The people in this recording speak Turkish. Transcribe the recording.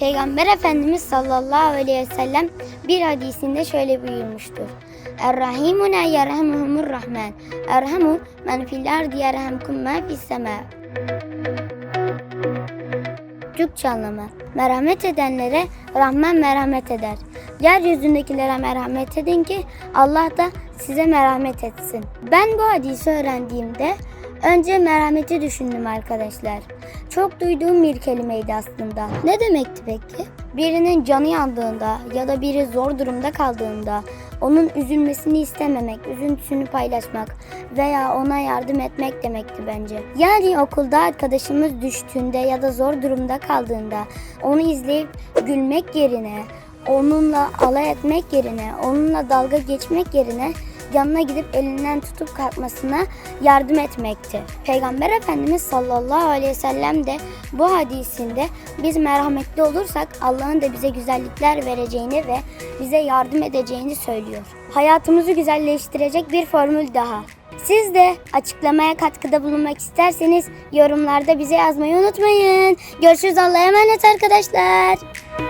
Peygamber Efendimiz sallallahu aleyhi ve sellem bir hadisinde şöyle buyurmuştur. Errahimuna yerhamuhumur rahman. Erhamu men fil ardi yerhamkum men fis sema. Türkçe anlamı. Merhamet edenlere Rahman merhamet eder. Yeryüzündekilere merhamet edin ki Allah da size merhamet etsin. Ben bu hadisi öğrendiğimde önce merhameti düşündüm arkadaşlar. Çok duyduğum bir kelimeydi aslında. Ne demekti peki? Birinin canı yandığında ya da biri zor durumda kaldığında onun üzülmesini istememek, üzüntüsünü paylaşmak veya ona yardım etmek demekti bence. Yani okulda arkadaşımız düştüğünde ya da zor durumda kaldığında onu izleyip gülmek yerine, onunla alay etmek yerine, onunla dalga geçmek yerine yanına gidip elinden tutup kalkmasına yardım etmekti. Peygamber Efendimiz sallallahu aleyhi ve sellem de bu hadisinde biz merhametli olursak Allah'ın da bize güzellikler vereceğini ve bize yardım edeceğini söylüyor. Hayatımızı güzelleştirecek bir formül daha. Siz de açıklamaya katkıda bulunmak isterseniz yorumlarda bize yazmayı unutmayın. Görüşürüz Allah'a emanet arkadaşlar.